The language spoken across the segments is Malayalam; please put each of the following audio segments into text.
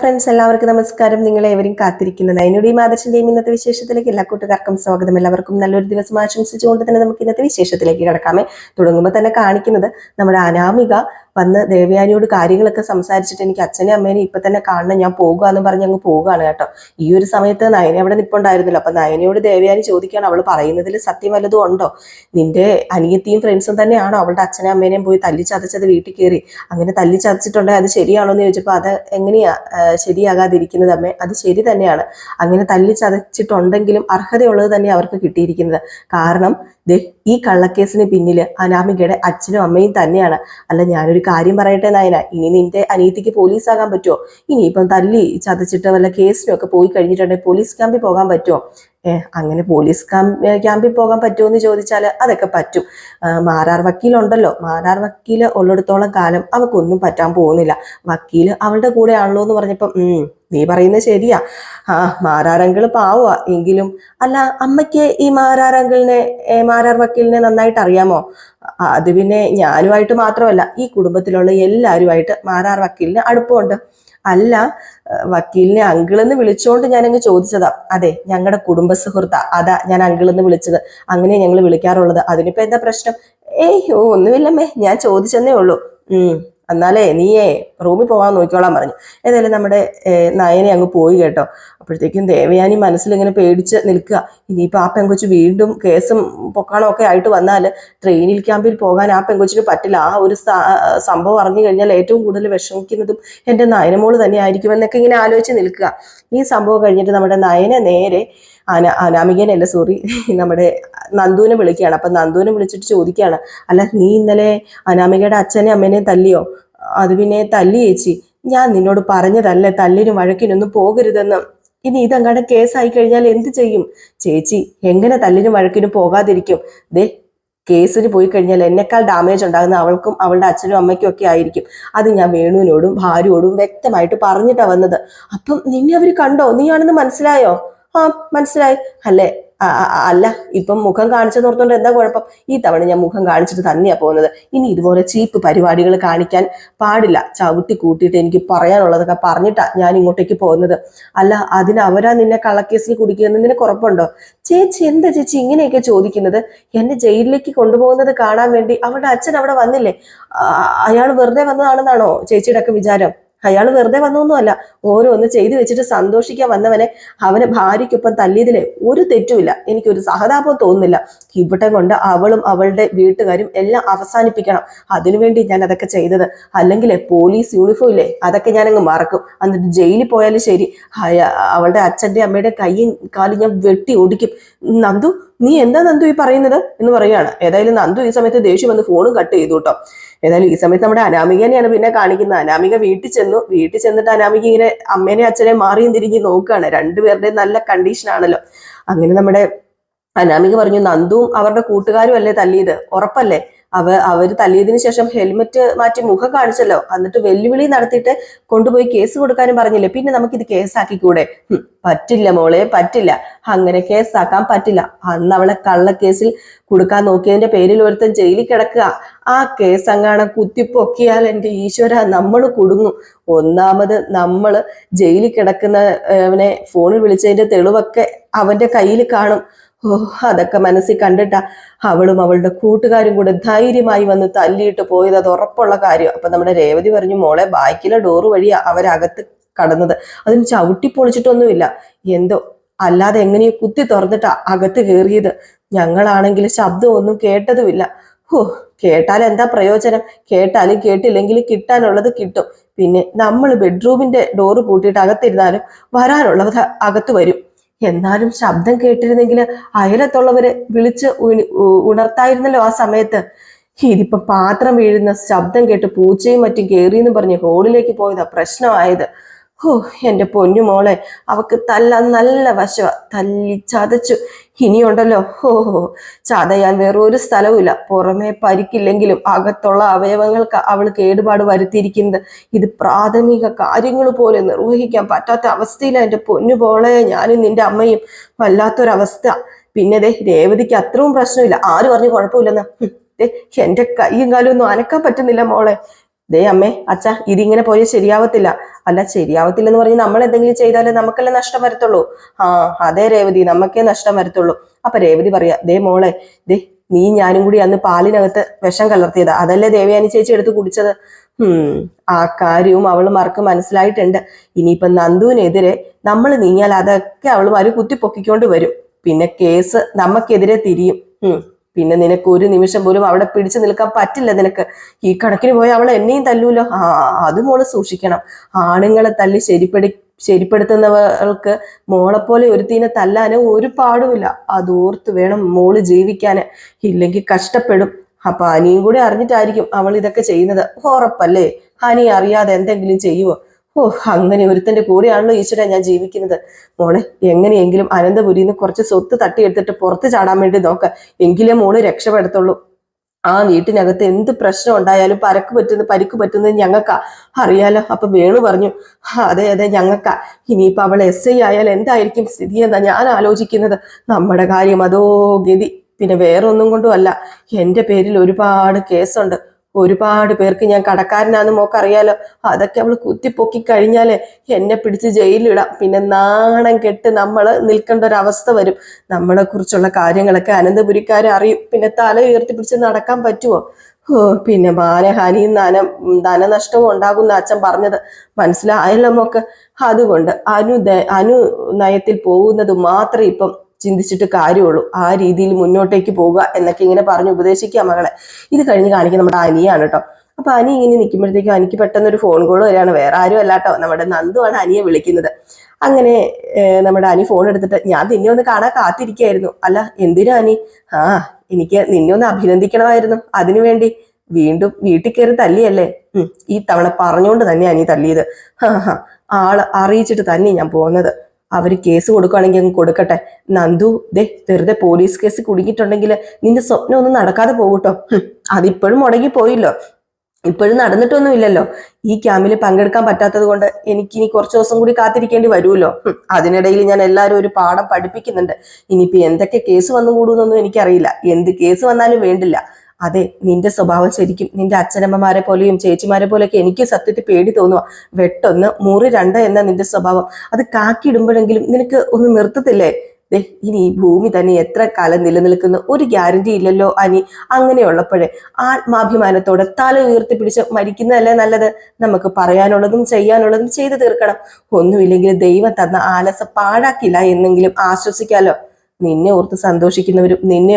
ഫ്രണ്ട്സ് എല്ലാവർക്കും നമസ്കാരം. നിങ്ങളെ ഏവരും കാത്തിരിക്കുന്നത് അതിനുടെയും ആദർശിന്റെയും ഇന്നത്തെ വിശേഷത്തിലേക്ക് എല്ലാ കൂട്ടുകാർക്കും സ്വാഗതം. എല്ലാവർക്കും നല്ലൊരു ദിവസം ആശംസിച്ചുകൊണ്ട് തന്നെ നമുക്ക് ഇന്നത്തെ വിശേഷത്തിലേക്ക് കിടക്കാമേ. തുടങ്ങുമ്പോൾ തന്നെ കാണിക്കുന്നത് നമ്മുടെ അനാമിക വന്ന് ദേവയാനിയോട് കാര്യങ്ങളൊക്കെ സംസാരിച്ചിട്ട് എനിക്ക് അച്ഛനെ അമ്മേനെ ഇപ്പൊ തന്നെ കാണണം ഞാൻ പോകുക എന്ന് പറഞ്ഞ് അങ്ങ് പോവുകയാണ് കേട്ടോ. ഈ ഒരു സമയത്ത് നയന അവിടെ നിപ്പുണ്ടായിരുന്നില്ല. അപ്പൊ നയനയോട് ദേവയാനി ചോദിക്കുകയാണ് അവൾ പറയുന്നതിൽ സത്യം വല്ലതും ഉണ്ടോ? നിന്റെ അനിയത്തിയും ഫ്രണ്ട്സും തന്നെയാണോ അവളുടെ അച്ഛനെയും അമ്മേനെയും പോയി തല്ലി ചതച്ചത് വീട്ടിൽ കയറി? അങ്ങനെ തല്ലി ചതച്ചിട്ടുണ്ടെങ്കിൽ അത് ശരിയാണോ എന്ന് ചോദിച്ചപ്പോൾ അത് എങ്ങനെയാ ശരിയാകാതിരിക്കുന്നത് അമ്മേ? അത് ശരി തന്നെയാണ്. അങ്ങനെ തല്ലി ചതച്ചിട്ടുണ്ടെങ്കിലും അർഹതയുള്ളത് തന്നെ അവർക്ക് കിട്ടിയിരിക്കുന്നത്. കാരണം ഈ കള്ളക്കേസിന് പിന്നിൽ അനാമികയുടെ അച്ഛനും അമ്മയും തന്നെയാണ്. അല്ല ഞാനൊരു കാര്യം പറയട്ടെ നായന. ഇനി നിന്റെ അനീതിക്ക് പോലീസ് ആകാൻ പറ്റുമോ ഇനിയിപ്പം തല്ലി ചതച്ചിട്ട് വല്ല കേസിനൊക്കെ പോയി കഴിഞ്ഞിട്ടുണ്ടെങ്കിൽ പോലീസ് ക്യാമ്പിൽ പോകാൻ പറ്റുമോ അങ്ങനെ പോലീസ് ക്യാമ്പ് ക്യാമ്പിൽ പോകാൻ പറ്റുമോ എന്ന് ചോദിച്ചാൽ അതൊക്കെ പറ്റും. മാരാർ വക്കീലുണ്ടല്ലോ. മാരാർ വക്കീൽ ഉള്ളിടത്തോളം കാലം അവക്കൊന്നും പറ്റാൻ പോകുന്നില്ല. വക്കീൽ അവളുടെ കൂടെ ആണല്ലോ എന്ന് പറഞ്ഞപ്പം നീ പറയുന്നത് ശരിയാ. ആ മാരാരങ്കിൾ പാവുക എങ്കിലും അല്ല അമ്മയ്ക്ക് ഈ മാരാരങ്കിളിനെ മാരാർ വക്കീലിനെ നന്നായിട്ട് അറിയാമോ? അത് പിന്നെ ഞാനുമായിട്ട് മാത്രമല്ല ഈ കുടുംബത്തിലുള്ള എല്ലാവരുമായിട്ട് മാരാർ വക്കീലിന് അടുപ്പമുണ്ട്. അല്ല വക്കീലിനെ അങ്കിളെന്ന് വിളിച്ചോണ്ട് ഞാനങ്ങ് ചോദിച്ചതാ. അതെ ഞങ്ങളുടെ കുടുംബ സുഹൃത്താ അതാ ഞാൻ അങ്കിളെന്ന് വിളിച്ചത്. അങ്ങനെ ഞങ്ങൾ വിളിക്കാറുള്ളത്. അതിനിപ്പോ എന്താ പ്രശ്നം? ഏയ് ഓ ഒന്നുമില്ലമ്മേ. ഞാൻ ചോദിച്ചെന്നേ ഉള്ളൂ. ഉം. എന്നാലേ നീയേ റൂമിൽ പോകാൻ നോക്കിക്കോളാൻ പറഞ്ഞു. ഏതായാലും നമ്മുടെ നയനെ അങ്ങ് പോയി കേട്ടോ. അപ്പോഴത്തേക്കും ദേവയാനി മനസ്സിലിങ്ങനെ പേടിച്ച് നിൽക്കുക. ഇനിയിപ്പോൾ ആ പെങ്കൊച്ച് വീണ്ടും കേസും പൊക്കാണമൊക്കെ ആയിട്ട് വന്നാൽ ട്രെയിനിൽ ക്യാമ്പിൽ പോകാൻ ആ പെങ്കൊച്ചിന് പറ്റില്ല. ആ ഒരു സംഭവം അറിഞ്ഞു കഴിഞ്ഞാൽ ഏറ്റവും കൂടുതൽ വിഷമിക്കുന്നതും എന്റെ നയനമോൾ തന്നെ ആയിരിക്കും എന്നൊക്കെ ഇങ്ങനെ ആലോചിച്ച് നിൽക്കുക. ഈ സംഭവം കഴിഞ്ഞിട്ട് നമ്മുടെ നയനെ നേരെ അന അനാമികനല്ല സോറി നമ്മുടെ നന്ദുവിനെ വിളിക്കുകയാണ്. അപ്പം നന്ദുവിനെ വിളിച്ചിട്ട് ചോദിക്കുകയാണ് അല്ല നീ ഇന്നലെ അനാമികയുടെ അച്ഛനെ അമ്മേനെ തല്ലിയോ? അത് പിന്നെ തല്ലി ചേച്ചി. ഞാൻ നിന്നോട് പറഞ്ഞതല്ലേ തല്ലിനും വഴക്കിനൊന്നും പോകരുതെന്ന്. ഇനി ഇതങ്ങാണ്ട് കേസായി കഴിഞ്ഞാൽ എന്ത് ചെയ്യും? ചേച്ചി എങ്ങനെ തല്ലിനും വഴക്കിനും പോകാതിരിക്കും? ദേ കേസിന് പോയി കഴിഞ്ഞാൽ എന്നെക്കാൾ ഡാമേജ് ഉണ്ടാകുന്ന അവൾക്കും അവളുടെ അച്ഛനും അമ്മയ്ക്കും ഒക്കെ ആയിരിക്കും. അത് ഞാൻ വേണുവിനോടും ഭാര്യയോടും വ്യക്തമായിട്ട് പറഞ്ഞിട്ടാണ് വന്നത്. അപ്പം നിന്നെ അവർ കണ്ടോ? നീയാണെന്ന് മനസ്സിലായോ? ആ മനസ്സിലായി. അല്ലേ? അല്ല ഇപ്പം മുഖം കാണിച്ചു ഓർത്തോണ്ട് എന്താ കുഴപ്പം? ഈ തവണ ഞാൻ മുഖം കാണിച്ചിട്ട് തന്നെയാ പോകുന്നത്. ഇനി ഇതുപോലെ ചീപ്പ് പരിപാടികൾ കാണിക്കാൻ പാടില്ല. ചവിട്ടി കൂട്ടിയിട്ട് എനിക്ക് പറയാനുള്ളതൊക്കെ പറഞ്ഞിട്ടാ ഞാൻ ഇങ്ങോട്ടേക്ക് പോകുന്നത്. അല്ല അതിന് അവരാ നിന്നെ കള്ളക്കേസിൽ കുടിക്കുന്നത് നിനക്ക് ചേച്ചി എന്താ ചേച്ചി ഇങ്ങനെയൊക്കെ ചോദിക്കുന്നത്? എന്നെ ജയിലിലേക്ക് കൊണ്ടുപോകുന്നത് കാണാൻ വേണ്ടി അവളുടെ അച്ഛൻ അവിടെ വന്നില്ലേ? അയാൾ വെറുതെ വന്നതാണെന്നാണോ ചേച്ചിയുടെ ഒക്കെ വിചാരം? അയാൾ വെറുതെ വന്നൊന്നുമല്ല. ഓരോന്ന് ചെയ്തു വെച്ചിട്ട് സന്തോഷിക്കാൻ വന്നവനെ അവനെ ഭാര്യയ്ക്കൊപ്പം തല്ലിയതിലെ ഒരു തെറ്റുമില്ല. എനിക്കൊരു സഹതാപം തോന്നുന്നില്ല. ഇവിടെ കൊണ്ട് അവളും അവളുടെ വീട്ടുകാരും എല്ലാം അവസാനിപ്പിക്കണം. അതിനുവേണ്ടി ഞാൻ അതൊക്കെ ചെയ്തത്. അല്ലെങ്കിൽ പോലീസ് യൂണിഫോം ഇല്ലേ? അതൊക്കെ ഞാൻ മറക്കും. എന്നിട്ട് ജയിലിൽ പോയാലും ശരി. അവളുടെ അച്ഛന്റെ അമ്മയുടെ കൈയും കാലും ഞാൻ വെട്ടി ഓടിക്കും നന്ദു നീ എന്താ നന്ദു ഈ പറയുന്നത് എന്ന് പറയുകയാണ്. ഏതായാലും നന്ദു ഈ സമയത്ത് ദേഷ്യം വന്ന് ഫോണും കട്ട് ചെയ്തു കേട്ടോ. ഏതായാലും ഈ സമയത്ത് നമ്മുടെ അനാമികനെയാണ് പിന്നെ കാണിക്കുന്നത്. അനാമിക വീട്ടിൽ ചെന്നു. വീട്ടിൽ ചെന്നിട്ട് അനാമിക ഇങ്ങനെ അമ്മേനെ അച്ഛനെ മാറിയും തിരിഞ്ഞ് നോക്കുകയാണ്. രണ്ടുപേരുടെയും നല്ല കണ്ടീഷൻ ആണല്ലോ. അങ്ങനെ നമ്മുടെ അനാമിക പറഞ്ഞു നന്ദുവും അവരുടെ കൂട്ടുകാരും അല്ലേ തല്ലിയത്? ഉറപ്പല്ലേ? അവ അവർ തല്ലിയതിനു ശേഷം ഹെൽമെറ്റ് മാറ്റി മുഖം കാണിച്ചല്ലോ. എന്നിട്ട് വെല്ലുവിളി നടത്തിയിട്ട് കൊണ്ടുപോയി കേസ് കൊടുക്കാനും പറഞ്ഞില്ലേ? പിന്നെ നമുക്ക് നമുക്കിത് കേസാക്കിക്കൂടെ? പറ്റില്ല മോളെ പറ്റില്ല. അങ്ങനെ കേസാക്കാൻ പറ്റില്ല. അന്ന് അവളെ കള്ളക്കേസിൽ കൊടുക്കാൻ നോക്കിയതിന്റെ പേരിൽ ഒരുത്തൻ ജയിലിൽ കിടക്കുക. ആ കേസ് അങ്ങാണം കുത്തിപ്പൊക്കിയാൽ എന്റെ ഈശ്വര നമ്മൾ കുടുങ്ങും. ഒന്നാമത് നമ്മൾ ജയിലിൽ കിടക്കുന്നവനെ ഫോണിൽ വിളിച്ചതിന്റെ തെളിവൊക്കെ അവന്റെ കയ്യിൽ കാണും. ഓ അതൊക്കെ മനസ്സിൽ കണ്ടിട്ടാ അവളും അവളുടെ കൂട്ടുകാരും കൂടെ ധൈര്യമായി വന്ന് തല്ലിയിട്ട് പോയത്. അത് ഉറപ്പുള്ള കാര്യം അപ്പൊ നമ്മുടെ രേവതി പറഞ്ഞു മോളെ ബാക്കിലെ ഡോറ് വഴിയാ അവരകത്ത് കടന്നത്. അതിന് ചവിട്ടി പൊളിച്ചിട്ടൊന്നുമില്ല. എന്തോ അല്ലാതെ എങ്ങനെയോ കുത്തി തുറന്നിട്ടാ അകത്ത് കയറിയത് ഞങ്ങളാണെങ്കിൽ ശബ്ദമൊന്നും കേട്ടതുമില്ല. ഓ കേട്ടാൽ എന്താ പ്രയോജനം? കേട്ടാലും കേട്ടില്ലെങ്കിലും കിട്ടാനുള്ളത് കിട്ടും. പിന്നെ നമ്മൾ ബെഡ്റൂമിന്റെ ഡോറ് പൂട്ടിയിട്ട് അകത്തിരുന്നാലും വരാനുള്ളത് അകത്ത് വരും. എന്നാലും ശബ്ദം കേട്ടിരുന്നെങ്കിൽ അയലത്തുള്ളവരെ വിളിച്ച് ഉണി- ഉണർത്തായിരുന്നല്ലോ ആ സമയത്ത്. ഇതിപ്പോ പാത്രം വീഴുന്ന ശബ്ദം കേട്ട് പൂച്ചയും മറ്റും കേറിയെന്ന് പറഞ്ഞ് ഹോളിലേക്ക് പോയതാ പ്രശ്നമായത്. ഹോ എന്റെ പൊന്നുമോളെ അവക്ക് തല്ലാൻ നല്ല വശവ. തല്ലി ചതച്ചു. ഇനിയുണ്ടല്ലോ. ഹോ ചതയാൻ വേറൊരു സ്ഥലവുമില്ല. പുറമേ പരിക്കില്ലെങ്കിലും അകത്തുള്ള അവയവങ്ങൾക്ക് അവൾ കേടുപാട് വരുത്തിയിരിക്കുന്നത്. ഇത് പ്രാഥമിക കാര്യങ്ങൾ പോലെ നിർവഹിക്കാൻ പറ്റാത്ത അവസ്ഥയിലാണ് എന്റെ പൊന്നുപോളെ ഞാനും നിന്റെ അമ്മയും. വല്ലാത്തൊരവസ്ഥ. പിന്നെ ദേ രേവതിക്ക് അത്രയും പ്രശ്നമില്ല. ആര് പറഞ്ഞു കുഴപ്പമില്ലെന്ന്? എന്റെ കൈയും കാലും ഒന്നും അനക്കാൻ പറ്റുന്നില്ല മോളെ. ദേ അമ്മേ അച്ഛ ഇതിങ്ങനെ പോയാൽ ശരിയാവത്തില്ല. അല്ല ശരിയാവത്തില്ലെന്ന് പറഞ്ഞ് നമ്മൾ എന്തെങ്കിലും ചെയ്താലേ നമുക്കല്ലേ നഷ്ടം വരത്തുള്ളൂ. ആ അതെ രേവതി നമുക്കേ നഷ്ടം വരത്തുള്ളൂ. അപ്പൊ രേവതി പറയാ ദേ മോളെ ദേ നീ ഞാനും കൂടി അന്ന് പാലിനകത്ത് വിഷം കലർത്തിയത്. അതല്ലേ ദേവയാനി ചേച്ചി എടുത്ത് കുടിച്ചത്? ഹും ആ കാര്യവും അവൾ മറക്ക് മനസ്സിലായിട്ടുണ്ട്. ഇനിയിപ്പൊ നന്ദുവിനെതിരെ നമ്മൾ നീങ്ങിയാൽ അതൊക്കെ അവൾ മരു കുത്തിപ്പൊക്കിക്കൊണ്ട് വരും. പിന്നെ കേസ് നമുക്കെതിരെ തിരിയും. പിന്നെ നിനക്ക് ഒരു നിമിഷം പോലും അവിടെ പിടിച്ചു നിൽക്കാൻ പറ്റില്ല നിനക്ക്. ഈ കണക്കിന് പോയി അവൾ എന്നെയും തല്ലൂലോ? ആ അത് മോൾ സൂക്ഷിക്കണം. ആണുങ്ങളെ തല്ലി ശരിപ്പെടു ശരിപ്പെടുത്തുന്നവർക്ക് മോളെപ്പോലെ ഒരുത്തീനെ തല്ലാന് ഒരു പാടുമില്ല. അതോർത്ത് വേണം മോൾ ജീവിക്കാന്. ഇല്ലെങ്കിൽ കഷ്ടപ്പെടും. അപ്പൊ അനിയും കൂടി അറിഞ്ഞിട്ടായിരിക്കും അവൾ ഇതൊക്കെ ചെയ്യുന്നത്. ഉറപ്പല്ലേ? അനി അറിയാതെ എന്തെങ്കിലും ചെയ്യുവോ? ഓ അങ്ങനെ ഒരുത്തന്റെ കൂടെയാണല്ലോ ഈശ്വര ഞാൻ ജീവിക്കുന്നത്. മോളെ എങ്ങനെയെങ്കിലും അനന്തപുരിയിൽ നിന്ന് കുറച്ച് സ്വത്ത് തട്ടിയെടുത്തിട്ട് പുറത്ത് ചാടാൻ വേണ്ടി നോക്ക. എങ്കിലേ മോൾ രക്ഷപ്പെടത്തുള്ളൂ. ആ വീട്ടിനകത്ത് എന്ത് പ്രശ്നം ഉണ്ടായാലും പരക്ക് പറ്റുന്ന പരിക്ക് പറ്റുന്നത് ഞങ്ങൾക്കാ. അറിയാലോ അപ്പൊ വേണു പറഞ്ഞു. "ആ, അതെ അതെ ഞങ്ങൾക്കാ. ഇനിയിപ്പൊ അവൾ എസ് ഐ ആയാൽ എന്തായിരിക്കും സ്ഥിതി എന്നാ ഞാൻ ആലോചിക്കുന്നത്. നമ്മുടെ കാര്യം അതോ ഗതി. പിന്നെ വേറൊന്നും കൊണ്ടും അല്ല. എന്റെ പേരിൽ ഒരുപാട് കേസുണ്ട്. ഒരുപാട് പേർക്ക് ഞാൻ കടക്കാരനാന്ന് മോക്ക് അറിയാലോ അതൊക്കെ അവൾ കുത്തിപ്പൊക്കി കഴിഞ്ഞാൽ എന്നെ പിടിച്ച് ജയിലിലിടാം. പിന്നെ നാണം കെട്ട് നമ്മൾ നിൽക്കേണ്ട ഒരു അവസ്ഥ വരും. നമ്മളെ കുറിച്ചുള്ള കാര്യങ്ങളൊക്കെ അനന്തപുരിക്കാർ അറിയും. പിന്നെ തല ഉയർത്തി പിടിച്ച് നടക്കാൻ പറ്റുമോ പിന്നെ മാനഹാനിയും ധന ധനനഷ്ടവും ഉണ്ടാകുന്ന അച്ഛൻ പറഞ്ഞത്. മനസ്സിലായല്ലോ മോക്ക്? അതുകൊണ്ട് അനു അനുനയത്തിൽ അനു നയത്തിൽ പോകുന്നത് മാത്രം ഇപ്പം ചിന്തിച്ചിട്ട് കാര്യമുള്ളൂ. ആ രീതിയിൽ മുന്നോട്ടേക്ക് പോവുക എന്നൊക്കെ ഇങ്ങനെ പറഞ്ഞ് ഉപദേശിക്കുക മകളെ. ഇത് കഴിഞ്ഞ് കാണിക്കുന്ന നമ്മുടെ അനിയാണ് കേട്ടോ അപ്പൊ അനി ഇങ്ങനെ നിൽക്കുമ്പോഴത്തേക്കും അനിക്ക് പെട്ടെന്ന് ഒരു ഫോൺ കോൾ വരികയാണ്. വേറെ ആരും അല്ലാട്ടോ നമ്മുടെ നന്ദുവാണ് അനിയെ വിളിക്കുന്നത്. അങ്ങനെ നമ്മുടെ അനി ഫോൺ എടുത്തിട്ട് ഞാൻ നിന്നെ ഒന്ന് കാണാൻ കാത്തിരിക്കായിരുന്നു അല്ല എന്തിനാ അനി? ആ എനിക്ക് നിന്നെ ഒന്ന് അഭിനന്ദിക്കണമായിരുന്നു. അതിനുവേണ്ടി വീണ്ടും വീട്ടിൽ കയറി തല്ലിയല്ലേ? ഈ തവണ പറഞ്ഞുകൊണ്ട് തന്നെ അനി തല്ലിയത്. ആൾ അറിയിച്ചിട്ട് തന്നെ ഞാൻ പോകുന്നത്. അവർ കേസ് കൊടുക്കുകയാണെങ്കിൽ അങ്ങ് കൊടുക്കട്ടെ. നന്ദു ദേ വെറുതെ പോലീസ് കേസ് കുടുങ്ങിയിട്ടുണ്ടെങ്കിൽ നിന്റെ സ്വപ്നം ഒന്നും നടക്കാതെ പോകട്ടോ. അതിപ്പോഴും മുടങ്ങി പോയില്ലോ. ഇപ്പോഴും നടന്നിട്ടൊന്നുമില്ലല്ലോ. ഈ ക്യാമ്പിൽ പങ്കെടുക്കാൻ പറ്റാത്തത് കൊണ്ട് എനിക്ക് ഇനി കുറച്ച് ദിവസം കൂടി കാത്തിരിക്കേണ്ടി വരുമല്ലോ. അതിനിടയിൽ ഞാൻ എല്ലാവരും ഒരു പാഠം പഠിപ്പിക്കുന്നുണ്ട്. ഇനിയിപ്പോ എന്തൊക്കെ കേസ് വന്നു കൂടുന്നൊന്നും എനിക്കറിയില്ല. എന്ത് കേസ് വന്നാലും വേണ്ടില്ല. അതെ നിന്റെ സ്വഭാവം ശരിക്കും നിന്റെ അച്ഛനമ്മമാരെ പോലെയും ചേച്ചിമാരെ പോലെയൊക്കെ എനിക്ക് സത്യത്തിൽ പേടി തോന്നുക വെട്ടൊന്ന് മൂറി രണ്ട് എന്ന നിന്റെ സ്വഭാവം. അത് കാക്കിയിടുമ്പോഴെങ്കിലും നിനക്ക് ഒന്ന് നിർത്തത്തില്ലേ? ഇനി ഭൂമി തന്നെ എത്ര കാലം നിലനിൽക്കുന്ന. ഒരു ഗ്യാരണ്ടി ഇല്ലല്ലോ അനി. അങ്ങനെയുള്ളപ്പോഴേ ആത്മാഭിമാനത്തോടെ തല ഉയർത്തി പിടിച്ച് മരിക്കുന്നതല്ലേ നല്ലത്? നമുക്ക് പറയാനുള്ളതും ചെയ്യാനുള്ളതും ചെയ്തു തീർക്കണം. ഒന്നുമില്ലെങ്കിൽ ദൈവം തന്ന ആലസ പാഴാക്കില്ല എന്നെങ്കിലും ആശ്വസിക്കാലോ. നിന്നെ ഓർത്ത് സന്തോഷിക്കുന്നവരും നിന്നെ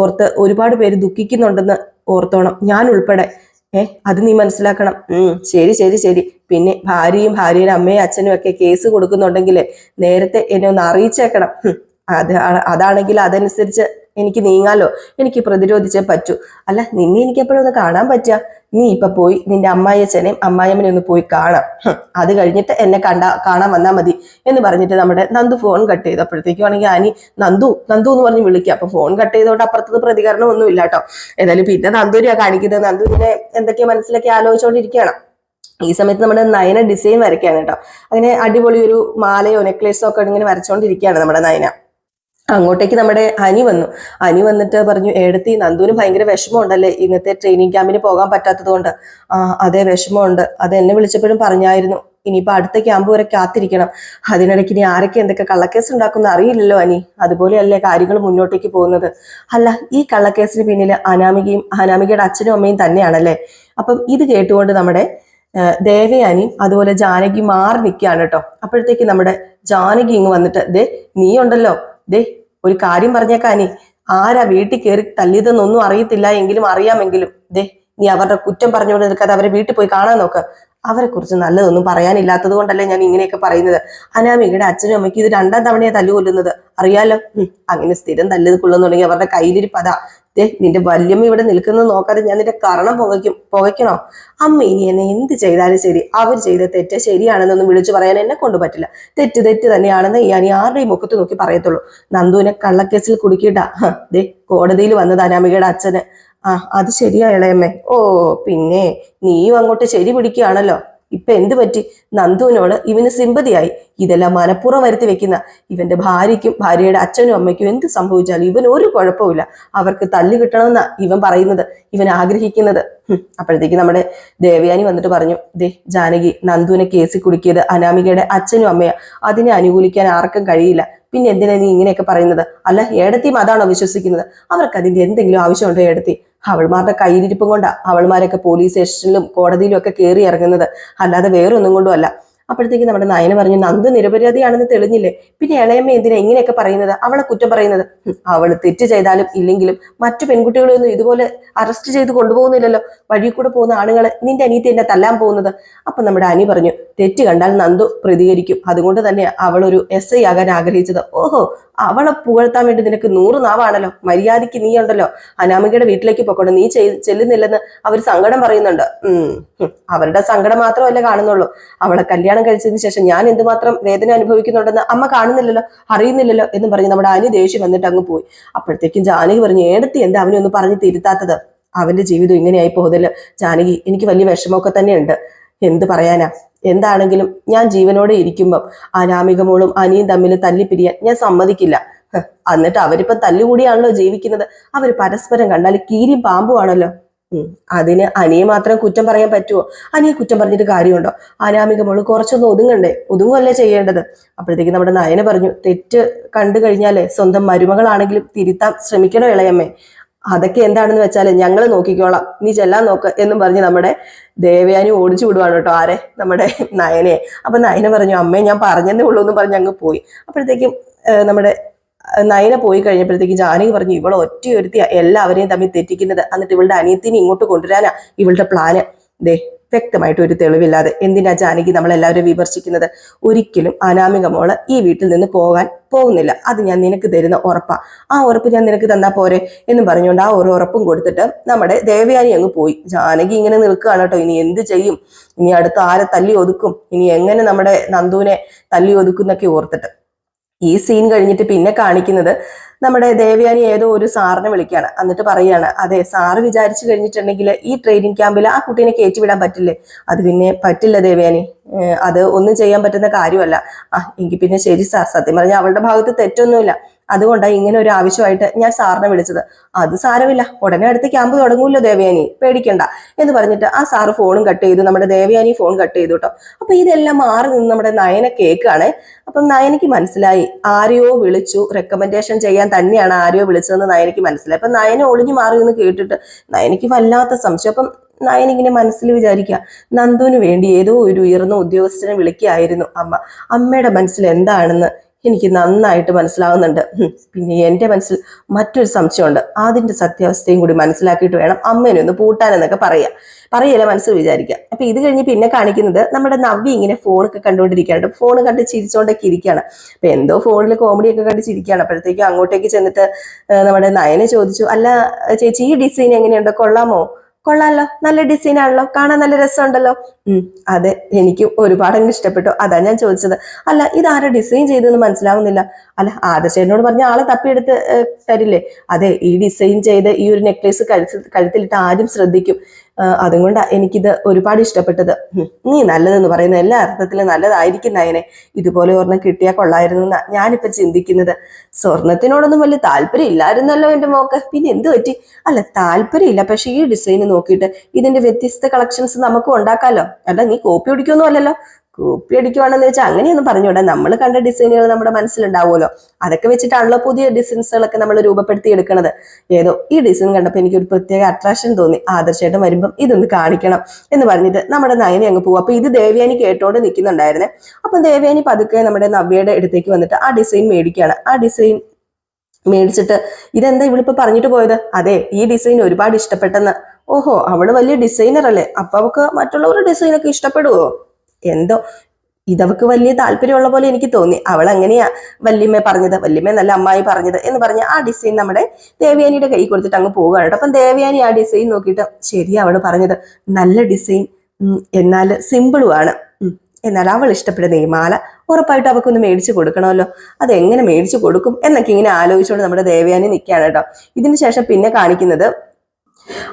ഓർത്ത് ഒരുപാട് പേര് ദുഃഖിക്കുന്നുണ്ടെന്ന് ഓർത്തോണം ഞാൻ ഉൾപ്പെടെ. ഏ അത് നീ മനസ്സിലാക്കണം. ഉം ശരി ശരി ശരി. പിന്നെ ഭാര്യയും ഭാര്യയുടെ അമ്മയും അച്ഛനും ഒക്കെ കേസ് കൊടുക്കുന്നുണ്ടെങ്കിൽ നേരത്തെ എന്നെ ഒന്ന് അറിയിച്ചേക്കണം. അത് അതാണെങ്കിൽ അതനുസരിച്ച് എനിക്ക് നീങ്ങാലോ? എനിക്ക് പ്രതിരോധിച്ചേ പറ്റൂ. അല്ല നിന്നെ എനിക്ക് എപ്പോഴും ഒന്ന് കാണാൻ പറ്റുക നീ ഇപ്പൊ പോയി നിന്റെ അമ്മായിയച്ഛനെയും അമ്മായിയമ്മനെ ഒന്ന് പോയി കാണാം. അത് കഴിഞ്ഞിട്ട് എന്നെ കണ്ട കാണാൻ വന്നാൽ മതി എന്ന് പറഞ്ഞിട്ട് നമ്മുടെ നന്ദു ഫോൺ കട്ട് ചെയ്തപ്പോഴത്തേക്കും ആണെങ്കിൽ ആനി നന്ദു നന്ദു എന്ന് പറഞ്ഞ് വിളിക്കുക അപ്പൊ ഫോൺ കട്ട് ചെയ്തോണ്ട് അപ്പുറത്തത് പ്രതികരണം ഒന്നും ഇല്ല കേട്ടോ ഏതായാലും പിന്നെ നന്ദുരിയാ കാണിക്കുന്നത് നന്ദു ഇങ്ങനെ എന്തൊക്കെയോ മനസ്സിലൊക്കെ ആലോചിച്ചുകൊണ്ടിരിക്കുകയാണ് ഈ സമയത്ത് നമ്മുടെ നയന ഡിസൈൻ വരയ്ക്കാണ് കേട്ടോ അങ്ങനെ അടിപൊളി ഒരു മാലയോ നെക്ലേസോ ഒക്കെ ഇങ്ങനെ വരച്ചുകൊണ്ടിരിക്കുകയാണ് നമ്മുടെ നയന. അങ്ങോട്ടേക്ക് നമ്മുടെ അനി വന്നു. അനി വന്നിട്ട് പറഞ്ഞു എടുത്തി നന്ദുവിന് ഭയങ്കര വിഷമമുണ്ടല്ലേ? ഇന്നത്തെ ട്രെയിനിങ് ക്യാമ്പിന് പോകാൻ പറ്റാത്തത് കൊണ്ട് ആ അതെ വിഷമമുണ്ട്. അത് എന്നെ വിളിച്ചപ്പോഴും പറഞ്ഞായിരുന്നു. ഇനിയിപ്പോ അടുത്ത ക്യാമ്പ് വരെ കാത്തിരിക്കണം. അതിനിടയ്ക്ക് ഇനി ആരൊക്കെ എന്തൊക്കെ കള്ളക്കേസ് ഉണ്ടാക്കുന്ന അറിയില്ലല്ലോ അനി അതുപോലെയല്ലേ കാര്യങ്ങൾ മുന്നോട്ടേക്ക് പോകുന്നത്. അല്ല ഈ കള്ളക്കേസിന് പിന്നിൽ അനാമികയും അനാമികയുടെ അച്ഛനും അമ്മയും തന്നെയാണല്ലേ? അപ്പം ഇത് കേട്ടുകൊണ്ട് നമ്മുടെ ദേവയാനിയും അതുപോലെ ജാനകി മാറി നിൽക്കുകയാണ് കേട്ടോ. അപ്പോഴത്തേക്ക് നമ്മുടെ ജാനകി ഇങ്ങ് വന്നിട്ട് ദേ നീ ഉണ്ടല്ലോ. ദേ ഒരു കാര്യം പറഞ്ഞേക്കാനേ ആരാ വീട്ടിൽ കയറി തല്ലിയതെന്നൊന്നും അറിയത്തില്ല എങ്കിലും അറിയാമെങ്കിലും. ദേ നീ അവരുടെ കുറ്റം പറഞ്ഞുകൊണ്ട് നിൽക്കാതെ അവരെ വീട്ടിൽ പോയി കാണാൻ നോക്ക്. അവരെ കുറിച്ച് നല്ലതൊന്നും പറയാനില്ലാത്തത് കൊണ്ടല്ലേ ഞാൻ ഇങ്ങനെയൊക്കെ പറയുന്നത്? അനാമികയുടെ അച്ഛനും അമ്മയ്ക്ക് ഇത് രണ്ടാം തവണയാണ് തല്ലുകൊല്ലുന്നത്. അറിയാലോ? അങ്ങനെ സ്ഥിരം തല്ല് കൊള്ളുന്നുണ്ടെങ്കിൽ അവരുടെ കയ്യിലിരിപ്പ് അതാ. ദേ നിന്റെ വല്യമ്മ ഇവിടെ നിൽക്കുന്നത് നോക്കാതെ ഞാൻ നിന്റെ കരണം പുകയ്ക്കും പുകയ്ക്കണോ? അമ്മ ഇനി എന്നെ എന്ത് ചെയ്താലും ശരി അവർ ചെയ്ത തെറ്റ് ശരിയാണെന്നൊന്നും വിളിച്ചു പറയാൻ എന്നെ കൊണ്ട് പറ്റില്ല തെറ്റ് തെറ്റ് തന്നെയാണെന്ന് ഞാൻ ആരുടെയും മുഖത്ത് നോക്കി പറയത്തുള്ളൂ. നന്ദുവിനെ കള്ളക്കേസിൽ കുടുക്കിയിട്ടാ. ദേ കോടതിയിൽ വന്നത് അനാമികയുടെ അച്ഛന്. ആ അത് ശരിയാ ഇളയമ്മേ. ഓ പിന്നെ നീയും അങ്ങോട്ട് ശരി പിടിക്കുകയാണല്ലോ. ഇപ്പൊ എന്ത് പറ്റി? നന്ദുവിനോട് ഇവന് സിമ്പതിയായി. ഇതെല്ലാം മനഃപൂർവം വരുത്തി വെക്കുന്ന ഇവന്റെ ഭാര്യയ്ക്കും ഭാര്യയുടെ അച്ഛനും അമ്മയ്ക്കും എന്ത് സംഭവിച്ചാലും ഇവൻ ഒരു കുഴപ്പമില്ല അവർക്ക് തല്ല് കിട്ടണമെന്നാ ഇവൻ പറയുന്നത് ഇവൻ ആഗ്രഹിക്കുന്നത്. അപ്പോഴത്തേക്ക് നമ്മുടെ ദേവയാനി വന്നിട്ട് പറഞ്ഞു ദേ ജാനകി നന്ദുവിനെ കേസിൽ കുടുക്കിയത് അനാമികയുടെ അച്ഛനും അമ്മയാ. അതിനെ അനുകൂലിക്കാൻ ആർക്കും കഴിയില്ല. പിന്നെ എന്തിനാ നീ ഇങ്ങനെയൊക്കെ പറയുന്നത്? അല്ല ഏടത്തിയും അതാണോ വിശ്വസിക്കുന്നത്? അവർക്ക് അതിന്റെ എന്തെങ്കിലും ആവശ്യമുണ്ടോ ഏടത്തി? അവൾമാരുടെ കയ്യിലിരിപ്പും കൊണ്ടാണ് അവൾമാരൊക്കെ പോലീസ് സ്റ്റേഷനിലും കോടതിയിലും ഒക്കെ കയറി ഇറങ്ങുന്നത്. അല്ലാതെ വേറൊന്നും കൊണ്ടും അല്ല. അപ്പോഴത്തേക്ക് നമ്മുടെ നായന പറഞ്ഞു നന്ദു നിരപരാധിയാണെന്ന് തെളിഞ്ഞില്ലേ? പിന്നെ ഇളയമ്മ എന്തിനാ ഇങ്ങനെയൊക്കെ പറയുന്നത്? അവളെ കുറ്റം പറയുന്നത്? അവൾ തെറ്റ് ചെയ്താലും ഇല്ലെങ്കിലും മറ്റു പെൺകുട്ടികളെയൊന്നും ഇതുപോലെ അറസ്റ്റ് ചെയ്ത് കൊണ്ടുപോകുന്നില്ലല്ലോ. വഴി കൂടെ പോകുന്ന ആണുങ്ങളെ നിന്റെ അനിയത്തി എന്നെ തല്ലാൻ പോകുന്നത്. അപ്പൊ നമ്മുടെ അനി പറഞ്ഞു തെറ്റ് കണ്ടാൽ നന്ദു പ്രതികരിക്കും. അതുകൊണ്ട് തന്നെ അവൾ ഒരു എസ് ഐ ആകാൻ ആഗ്രഹിച്ചത്. ഓഹോ അവളെ പുകഴ്ത്താൻ വേണ്ടി നിനക്ക് നൂറ് നാവാണല്ലോ? മര്യാദയ്ക്ക് നീ ഉണ്ടല്ലോ. അനാമികയുടെ വീട്ടിലേക്ക് പൊക്കോട്ടെ നീ ചെല്ലുന്നില്ലെന്ന് അവർ സങ്കടം പറയുന്നുണ്ട്. അവരുടെ സങ്കടം മാത്രമല്ല കാണുന്നുള്ളൂ. അവളെ കല്യാണം കഴിച്ചതിന് ശേഷം ഞാൻ എന്തുമാത്രം വേദന അനുഭവിക്കുന്നുണ്ടെന്ന് അമ്മ കാണുന്നില്ലല്ലോ അറിയുന്നില്ലല്ലോ എന്ന് പറഞ്ഞ് നമ്മുടെ അനി ദേഷ്യം വന്നിട്ട് അങ്ങ് പോയി. അപ്പോഴത്തേക്കും ജാനകി പറഞ്ഞു ഏടത്തി എന്താ അവനെ ഒന്ന് പറഞ്ഞ് തിരുത്താത്തത്? അവന്റെ ജീവിതം ഇങ്ങനെയായി പോകുന്നില്ല. ജാനകി എനിക്ക് വലിയ വിഷമമൊക്കെ തന്നെയുണ്ട്. എന്ത് പറയാനാ? എന്താണെങ്കിലും ഞാൻ ജീവനോടെ ഇരിക്കുമ്പം അനാമികമോളും അനിയും തമ്മിൽ തല്ലിപ്പിരിയാൻ ഞാൻ സമ്മതിക്കില്ല. എന്നിട്ട് അവരിപ്പം തല്ലുകൂടിയാണല്ലോ ജീവിക്കുന്നത്. അവർ പരസ്പരം കണ്ടാൽ കീരി പാമ്പുവാണല്ലോ അതിന് അനിയെ മാത്രം കുറ്റം പറയാൻ പറ്റുമോ അനിയെ കുറ്റം പറഞ്ഞിട്ട് കാര്യമുണ്ടോ? അനാമിക മോൾ കുറച്ചൊന്ന് ഒതുങ്ങണ്ടേ? ഒതുങ്ങുമല്ലേ ചെയ്യേണ്ടത്? അപ്പോഴത്തേക്ക് നമ്മുടെ നയന പറഞ്ഞു തെറ്റ് കണ്ടു കഴിഞ്ഞാലേ സ്വന്തം മരുമകളാണെങ്കിലും തിരുത്താൻ ശ്രമിക്കണോ ഇളയമ്മേ? അതൊക്കെ എന്താണെന്ന് വെച്ചാൽ ഞങ്ങൾ നോക്കിക്കോളാം. നീ ചെല്ലാൻ നോക്ക് എന്നും പറഞ്ഞ് നമ്മുടെ ദേവയാനി ഓടിച്ചു വിടുവാണ് കേട്ടോ ആരെ? നമ്മുടെ നയനെ അപ്പൊ നയന പറഞ്ഞു അമ്മേ ഞാൻ പറഞ്ഞതേ ഉള്ളൂ എന്ന് പറഞ്ഞ് അങ്ങ് പോയി. അപ്പോഴത്തേക്കും നമ്മുടെ നയന പോയി കഴിഞ്ഞപ്പോഴത്തേക്കും ജാനകി പറഞ്ഞു ഇവളെ ഒറ്റയൊരുത്തിയ എല്ലാവരെയും തമ്മിൽ തെറ്റിക്കുന്നത്. എന്നിട്ട് ഇവളുടെ അനിയത്തിനെ ഇങ്ങോട്ട് കൊണ്ടുവരാനാ ഇവളുടെ പ്ലാന് ദേ വ്യക്തമായിട്ട് ഒരു തെളിവില്ലാതെ എന്തിനാ ജാനകി നമ്മളെല്ലാവരും വിമർശിക്കുന്നത്? ഒരിക്കലും അനാമിക മോൾ ഈ വീട്ടിൽ നിന്ന് പോകാൻ പോകുന്നില്ല. അത് ഞാൻ നിനക്ക് തരുന്ന ഉറപ്പാ. ആ ഉറപ്പ് ഞാൻ നിനക്ക് തന്നാ പോരെ. എന്നും പറഞ്ഞുകൊണ്ട് ആ ഒരു ഉറപ്പും കൊടുത്തിട്ട് നമ്മുടെ ദേവയാനി അങ്ങ് പോയി. ജാനകി ഇങ്ങനെ നിൽക്കുകയാണ് കേട്ടോ. ഇനി എന്ത് ചെയ്യും? ഇനി അടുത്ത് ആരെ തല്ലി ഒതുക്കും? ഇനി എങ്ങനെ നമ്മുടെ നന്ദുവിനെ തല്ലി ഒതുക്കും എന്നൊക്കെ ഓർത്തിട്ട്. ഈ സീൻ കഴിഞ്ഞിട്ട് പിന്നെ കാണിക്കുന്നത് നമ്മുടെ ദേവയാനി ഏതോ ഒരു സാറിനെ വിളിക്കുകയാണ്. എന്നിട്ട് പറയുകയാണ് അതെ സാറ് വിചാരിച്ചു കഴിഞ്ഞിട്ടുണ്ടെങ്കിൽ ഈ ട്രെയിനിങ് ക്യാമ്പിൽ ആ കുട്ടീനെ കയറ്റിവിടാൻ പറ്റില്ലേ? അത് പിന്നെ പറ്റില്ല ദേവയാനി. അത് ഒന്നും ചെയ്യാൻ പറ്റുന്ന കാര്യമല്ല. ആ എങ്കിൽ പിന്നെ ശരി സാർ. സത്യം പറഞ്ഞാൽ അവളുടെ ഭാഗത്ത് തെറ്റൊന്നുമില്ല. അതുകൊണ്ടാണ് ഇങ്ങനെ ഒരു ആവശ്യമായിട്ട് ഞാൻ സാറിനെ വിളിച്ചത്. അത് സാരമില്ല. ഉടനെ അടുത്ത് ക്യാമ്പ് തുടങ്ങൂല്ലോ ദേവയാനി. പേടിക്കണ്ട. എന്ന് പറഞ്ഞിട്ട് ആ സാറ് ഫോണും കട്ട് ചെയ്തു. നമ്മുടെ ദേവയാനി ഫോൺ കട്ട് ചെയ്തു കേട്ടോ അപ്പൊ ഇതെല്ലാം മാറി നിന്ന് നമ്മുടെ നയന കേക്കാണ് അപ്പം നയനയ്ക്ക് മനസ്സിലായി. ആരെയോ വിളിച്ചു. റെക്കമെൻഡേഷൻ ചെയ്യാൻ തന്നെയാണ് ആരെയോ വിളിച്ചതെന്ന് നയനയ്ക്ക് മനസ്സിലായി. അപ്പൊ നയന ഒളിഞ്ഞു മാറി എന്ന് കേട്ടിട്ട് നയനയ്ക്ക് വല്ലാത്ത സംശയം. അപ്പം നയനിങ്ങനെ മനസ്സിൽ വിചാരിക്കുക. നന്ദുവിന് വേണ്ടി ഏതോ ഒരു ഉയർന്ന ഉദ്യോഗസ്ഥനെ വിളിക്കുകയായിരുന്നു അമ്മ. അമ്മയുടെ മനസ്സിൽ എന്താണെന്ന് എനിക്ക് നന്നായിട്ട് മനസ്സിലാവുന്നുണ്ട്. പിന്നെ എന്റെ മനസ്സിൽ മറ്റൊരു സംശയമുണ്ട്. അതിന്റെ സത്യാവസ്ഥയും കൂടി മനസ്സിലാക്കിയിട്ട് വേണം അമ്മേനെ ഒന്ന് പൂട്ടാനെന്നൊക്കെ പറയാം. പറയല്ലേ മനസ്സിൽ വിചാരിക്കുക അപ്പം ഇത് കഴിഞ്ഞ് പിന്നെ കാണിക്കുന്നത് നമ്മുടെ നവ്വി ഇങ്ങനെ ഫോണൊക്കെ കണ്ടുകൊണ്ടിരിക്കുകയാണ്. ഫോൺ കണ്ട് ചിരിച്ചുകൊണ്ടൊക്കെ ഇരിക്കുകയാണ്. അപ്പം എന്തോ ഫോണിൽ കോമഡിയൊക്കെ കണ്ട് ചിരിക്കുകയാണ്. അപ്പോഴത്തേക്കും അങ്ങോട്ടേക്ക് ചെന്നിട്ട് നമ്മുടെ നയനെ ചോദിച്ചു അല്ല ചേച്ചി ഈ ഡിസൈൻ എങ്ങനെയുണ്ട്? കൊള്ളാമോ? കൊള്ളാമല്ലോ നല്ല ഡിസൈൻ ആണല്ലോ കാണാൻ നല്ല രസമുണ്ടല്ലോ. ഉം അതെ എനിക്ക് ഒരുപാട് അങ്ങ് ഇഷ്ടപ്പെട്ടു. അതാ ഞാൻ ചോദിച്ചത്. അല്ല ഇത് ഇതാരാ ഡിസൈൻ ചെയ്തെന്ന് മനസ്സിലാവുന്നില്ല. അല്ല ആദർശേനോട് പറഞ്ഞ ആളെ തപ്പിയെടുത്ത് തരില്ലേ? അതെ ഈ ഡിസൈൻ ചെയ്ത് ഈ ഒരു നെക്ലേസ് കഴുത്തിലിട്ട് ആരും ശ്രദ്ധിക്കും. അതുകൊണ്ടാ എനിക്കിത് ഒരുപാട് ഇഷ്ടപ്പെട്ടത്. നീ നല്ലതെന്ന് പറയുന്ന എല്ലാ അർത്ഥത്തിലും നല്ലതായിരിക്കും നയനെ. ഇതുപോലെ ഒരെണ്ണം കിട്ടിയാൽ കൊള്ളായിരുന്നു എന്നാ ഞാനിപ്പോ ചിന്തിക്കുന്നത്. സ്വർണത്തിനോടൊന്നും വലിയ താല്പര്യം ഇല്ലായിരുന്നല്ലോ എന്റെ മോക്ക്. പിന്നെ എന്ത് പറ്റി? അല്ല താല്പര്യമില്ല. പക്ഷെ ഈ ഡിസൈൻ നോക്കിയിട്ട് ഇതിന്റെ വ്യത്യസ്ത കളക്ഷൻസ് നമുക്ക് ഉണ്ടാക്കാലോ. അല്ല നീ കോപ്പി അടിക്കൊന്നും അല്ലല്ലോ കോപ്പി അടിക്കുവാണെന്ന് വെച്ചാൽ അങ്ങനെയൊന്നും പറഞ്ഞൂടെ നമ്മൾ കണ്ട ഡിസൈനുകൾ നമ്മുടെ മനസ്സിലുണ്ടാവുമല്ലോ. അതൊക്കെ വെച്ചിട്ടാണല്ലോ പുതിയ ഡിസൈൻസുകളൊക്കെ നമ്മൾ രൂപപ്പെടുത്തി എടുക്കുന്നത് ഏതോ ഈ ഡിസൈൻ കണ്ടപ്പോൾ എനിക്കൊരു പ്രത്യേക അട്രാക്ഷൻ തോന്നി. ആദർശമായിട്ട് വരുമ്പം ഇതൊന്ന് കാണിക്കണം എന്ന് പറഞ്ഞിട്ട് നമ്മുടെ നയനെ അങ്ങ് പോകും അപ്പൊ ഇത് ദേവയാനി കേട്ടോണ്ട് നിൽക്കുന്നുണ്ടായിരുന്നേ അപ്പം ദേവയാനി പതുക്കെ നമ്മുടെ നവ്യയുടെ അടുത്തേക്ക് വന്നിട്ട് ആ ഡിസൈൻ മേടിക്കുകയാണ്. ആ ഡിസൈൻ മേടിച്ചിട്ട് ഇതെന്താ ഇവളിപ്പോ പറഞ്ഞിട്ട് പോയത്? അതെ ഈ ഡിസൈൻ ഒരുപാട് ഇഷ്ടപ്പെട്ടെന്ന്. ഓഹോ അവൾ വലിയ ഡിസൈനർ അല്ലേ? അപ്പൊ അവക്ക് മറ്റുള്ളവരുടെ ഡിസൈനൊക്കെ ഇഷ്ടപ്പെടുവോ? എന്തോ ഇതവക്ക് വലിയ താല്പര്യമുള്ള പോലെ എനിക്ക് തോന്നി. അവൾ അങ്ങനെയാ വല്യമ്മ പറഞ്ഞത്? വല്യമ്മ നല്ല അമ്മായി പറഞ്ഞത് എന്ന് പറഞ്ഞ് ആ ഡിസൈൻ നമ്മുടെ ദേവയാനിയുടെ കൈ കൊടുത്തിട്ട് അങ്ങ് പോവുകയാണ് കേട്ടോ. അപ്പം ദേവയാനി ആ ഡിസൈൻ നോക്കിയിട്ട് ശരി അവൾ പറഞ്ഞത് നല്ല ഡിസൈൻ എന്നാൽ സിമ്പിളുമാണ് എന്നാൽ അവൾ ഇഷ്ടപ്പെടുന്ന ഈ മാല ഉറപ്പായിട്ടും അവൾക്കൊന്ന് മേടിച്ചു കൊടുക്കണമല്ലോ. അതെങ്ങനെ മേടിച്ചു കൊടുക്കും എന്നൊക്കെ ഇങ്ങനെ ആലോചിച്ചുകൊണ്ട് നമ്മുടെ ദേവയാനി നിൽക്കുകയാണ് കേട്ടോ. ഇതിന് ശേഷം പിന്നെ കാണിക്കുന്നത്